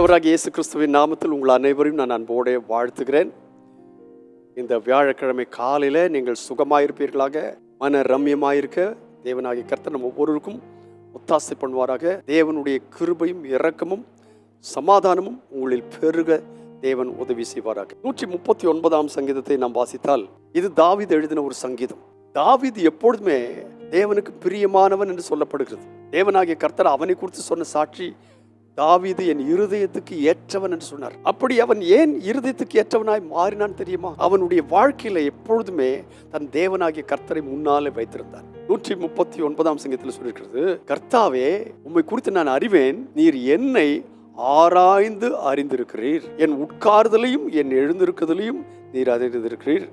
ஆண்டவராக இயேசு கிறிஸ்துவின் நாமத்தில் உங்கள் அனைவரையும் நான் அன்போடு வாழ்த்துகிறேன். இந்த வியாழக்கிழமை காலையில் நீங்கள் சுகமாயிருப்பீர்களாக மன ரம்யமாயிருக்க தேவனாகிய கர்த்தர் நம்ம ஒவ்வொருவருக்கும் ஒத்தாசை பண்ணுவாராக. தேவனுடைய கிருபையும் இரக்கமும் சமாதானமும் உங்களில் பெருக தேவன் உதவி செய்வாராக. நூற்றி முப்பத்தி ஒன்பதாம் சங்கீதத்தை நாம் வாசித்தால் இது தாவீது எழுதின ஒரு சங்கீதம். தாவீது எப்பொழுதுமே தேவனுக்கு பிரியமானவன் என்று சொல்லப்படுகிறது. தேவனாகிய கர்த்தர் அவனை குறித்து சொன்ன சாட்சி தாவிது என் இருதயத்துக்கு ஏற்றவன் என்று சொன்னார். அப்படி அவன் ஏன் இருதயத்துக்கு ஏற்றவனாய் மாறினான் தெரியுமா? அவனுடைய வாழ்க்கையில எப்பொழுதுமே தன் தேவனாகிய கர்த்தரை முன்னாலே வைத்திருந்தான் நூற்றி முப்பத்தி ஒன்பதாம் சங்கத்தில் சொல்லியிருக்கிறது கர்த்தாவே உம்மை குறித்து நான் அறிவேன். நீர் என்னை ஆராய்ந்து அறிந்திருக்கிறீர். என் உட்கார்தலையும் என் எழுந்திருக்குதலையும் நீர் அறிந்திருக்கிறீர்.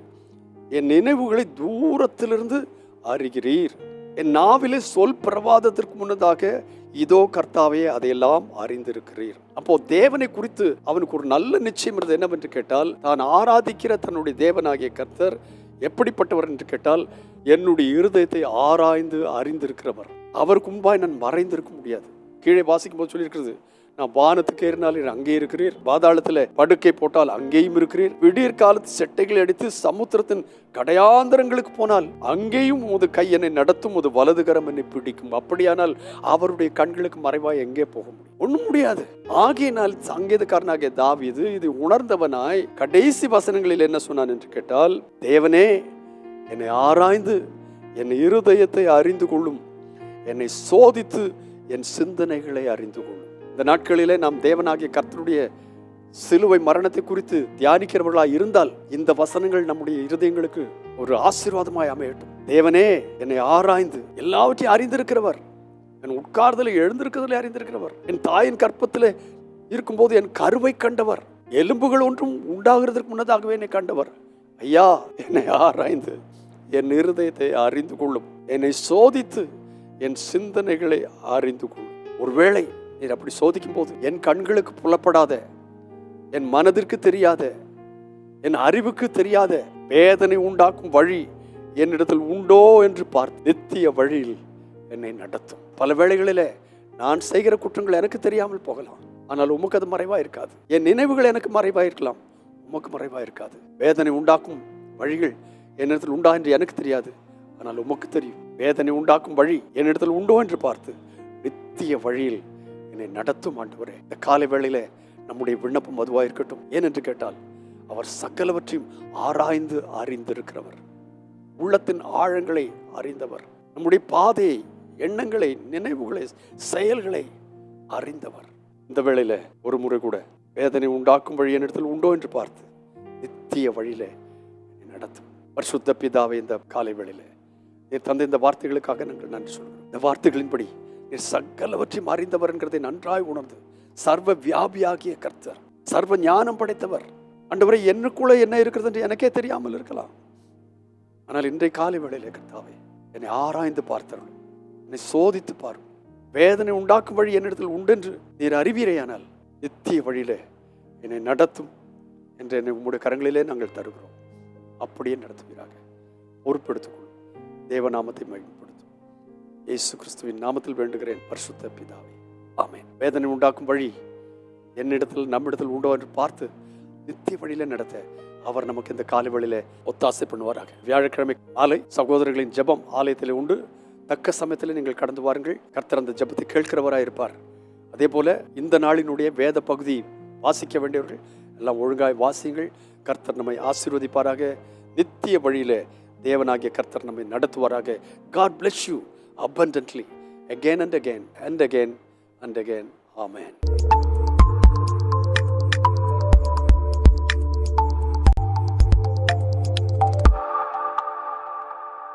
என் நினைவுகளை தூரத்திலிருந்து அறிகிறீர். என் நாவிலே சொல் பிரவாதத்திற்கு முன்னதாக இதோ கர்த்தாவே அதையெல்லாம் அறிந்திருக்கிறீர். அப்போ தேவனை குறித்து அவனுக்கு ஒரு நல்ல நிச்சயம் இருந்தது என்னவென்று கேட்டால் தான் ஆராதிக்கிற தன்னுடைய தேவனாகிய கர்த்தர் எப்படிப்பட்டவர்? என்று கேட்டால் என்னுடைய இருதயத்தை ஆராய்ந்து அறிந்திருக்கிறவர். அவருக்கு முன்பாய் நான் மறைந்திருக்க முடியாது. கீழே வாசிக்கும் போது சொல்லியிருக்கிறது நான் வானத்துக்கு ஏறினாலும் அங்கே இருக்கிறீர் பாதாளத்தில் படுக்கை போட்டால் அங்கேயும் இருக்கிறீர். விடியற் காலத்து செட்டைகளை அடித்து சமுத்திரத்தின் கடையாந்தரங்களுக்கு போனால் அங்கேயும் உமது கை என்னை நடத்தும் உது வலதுகரம் என்னை பிடிக்கும். அப்படியானால் அவருடைய கண்களுக்கு மறைவாய் எங்கே போக முடியும்? முடியாது. ஆகியனால் சங்கீதக்காரனாகிய தாவிது இது உணர்ந்தவனாய் கடைசி வசனங்களில் என்ன சொன்னான் என்று கேட்டால் தேவனே என்னை ஆராய்ந்து என் இருதயத்தை அறிந்து கொள்ளும் என்னை சோதித்து என் சிந்தனைகளை அறிந்து கொள்ளும் இந்த நாட்களிலே நாம் தேவனாகிய கர்த்தருடைய சிலுவை மரணத்தை குறித்து தியானிக்கிறவர்களாக இருந்தால் இந்த வசனங்கள் நம்முடைய இருதயங்களுக்கு ஒரு ஆசீர்வாதமாய் அமையட்டும். தேவனே என்னை ஆராய்ந்து எல்லாவற்றையும் அறிந்திருக்கிறவர். என் உட்கார்தலை எழுந்திருக்கிறதுல அறிந்திருக்கிறவர். என் தாயின் கற்பத்தில் இருக்கும்போது என் கருவை கண்டவர். எலும்புகள் ஒன்றும் உண்டாகிறதுக்கு முன்னதாகவே என்னை கண்டவர். ஐயா என்னை ஆராய்ந்து என் இருதயத்தை அறிந்து கொள்ளும். என்னை சோதித்து என் சிந்தனைகளை அறிந்து கொள். ஒருவேளை நீர் அப்படி சோதிக்கும் போது என் கண்களுக்கு புலப்படாத என் மனதிற்கு தெரியாத என் அறிவுக்கு தெரியாத வேதனை உண்டாக்கும் வழி என்னிடத்தில் உண்டோ என்று பார்த்து நித்திய வழியில் என்னை நடத்தும். பல வேளைகளிலே நான் செய்கிற குற்றங்கள் எனக்கு தெரியாமல் போகலாம். ஆனால் உமக்கு அது மறைவாக இருக்காது. என் நினைவுகள் எனக்கு மறைவாக இருக்கலாம். உமக்கு மறைவாக இருக்காது. வேதனை உண்டாக்கும் வழிகள் என்னிடத்தில் உண்டா என்று எனக்கு தெரியாது. ஆனால் உமக்கு தெரியும் வேதனை உண்டாக்கும் வழி என்னிடத்தில் உண்டோ என்று பார்த்து நித்திய வழியில் என்னை நடத்தும் ஆண்டவரே. இந்த காலை வேளையில நம்முடைய விண்ணப்பம் அதுவாக இருக்கட்டும் ஏனென்று கேட்டால் அவர் சகலவற்றையும் ஆராய்ந்து அறிந்திருக்கிறவர். உள்ளத்தின் ஆழங்களை அறிந்தவர். நம்முடைய பாதையை எண்ணங்களை நினைவுகளை செயல்களை அறிந்தவர். இந்த வேளையில ஒரு முறை கூட வேதனை உண்டாக்கும் வழி என்னிடத்தில் உண்டோ என்று பார்த்து நித்திய வழியில நடத்தும். பரிசுத்த பிதாவை இந்த காலை வேளையில நீர் தந்த இந்த வார்த்தைகளுக்காக நாங்கள் நன்றி சொல்கிறோம். இந்த வார்த்தைகளின்படி நீர் சகலவற்றையும் அறிந்தவர் என்கிறதை நன்றாய் உணர்ந்து சர்வ வியாபியாகிய கர்த்தர் சர்வ ஞானம் படைத்தவர். அண்டவரை என்னுக்குள்ள என்ன இருக்கிறது என்று எனக்கே தெரியாமல் இருக்கலாம். ஆனால் இன்றைய காலை வேளையிலே கர்த்தாவே என்னை ஆராய்ந்து பார்த்தருளும். என்னை சோதித்து பாரும். வேதனை உண்டாக்கும் வழி என்னிடத்தில் உண்டென்று நீர் அறிவீரையானால் நித்திய வழியிலே என்னை நடத்தும் என்று என்னை உங்களுடைய கரங்களிலே நாங்கள் தருகிறோம். அப்படியே நடத்துவீராக. பொறுப்பெடுத்துக்கொள்ளும் தேவநாமத்தை மகிமைப்படுத்தும். இயேசு கிறிஸ்துவின் நாமத்தில் வேண்டுகிறேன் பரிசுத்த பிதாவே. ஆமேன். வேதனை உண்டாக்கும் வழி என்னிடத்தில் நம்மிடத்தில் உண்டோ என்று பார்த்து நித்திய வழியில நடத்த அவர் நமக்கு இந்த காலை வழியில ஒத்தாசை பண்ணுவாராக. வியாழக்கிழமை ஆலை சகோதரர்களின் ஜெபம் ஆலயத்தில் உண்டு. தக்க சமயத்தில் நீங்கள் கடந்து வாருங்கள். கர்த்தர் அந்த ஜெபத்தை கேட்கிறவராக இருப்பார். அதே போல இந்த நாளினுடைய வேத பகுதி வாசிக்க வேண்டியவர்கள் எல்லாம் ஒழுங்காய் வாசியுங்கள். கர்த்தர் நம்மை ஆசீர்வதிப்பாராக. நித்திய வழியில் தேவனாகிய கர்த்தர் நம்மை நடத்துவாராக God bless you abundantly again and again and again and again amen